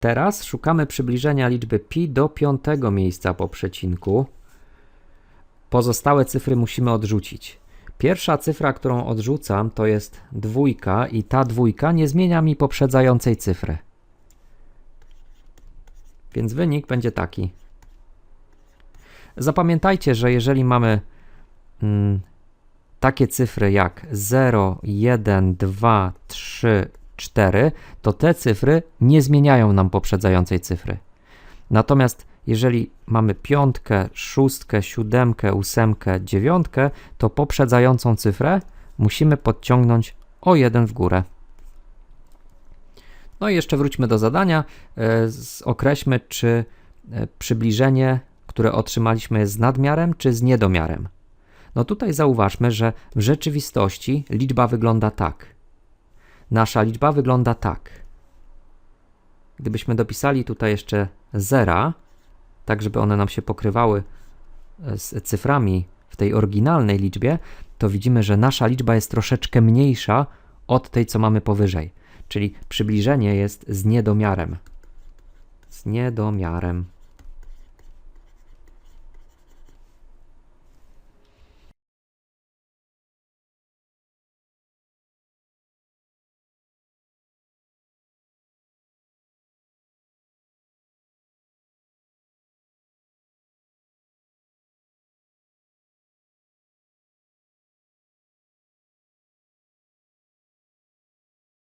Teraz szukamy przybliżenia liczby pi do piątego miejsca po przecinku. Pozostałe cyfry musimy odrzucić. Pierwsza cyfra, którą odrzucam, to jest dwójka i ta dwójka nie zmienia mi poprzedzającej cyfry. Więc wynik będzie taki. Zapamiętajcie, że jeżeli mamy mm, takie cyfry jak 0, 1, 2, 3, 4, to te cyfry nie zmieniają nam poprzedzającej cyfry. Natomiast jeżeli mamy piątkę, szóstkę, siódemkę, ósemkę, dziewiątkę, to poprzedzającą cyfrę musimy podciągnąć o jeden w górę. No i jeszcze wróćmy do zadania. E, Określmy, czy e, przybliżenie, które otrzymaliśmy, jest z nadmiarem czy z niedomiarem. No tutaj zauważmy, że w rzeczywistości liczba wygląda tak. Nasza liczba wygląda tak. Gdybyśmy dopisali tutaj jeszcze zera, tak żeby one nam się pokrywały e, z cyframi w tej oryginalnej liczbie, to widzimy, że nasza liczba jest troszeczkę mniejsza od tej, co mamy powyżej. Czyli przybliżenie jest z niedomiarem. Z niedomiarem.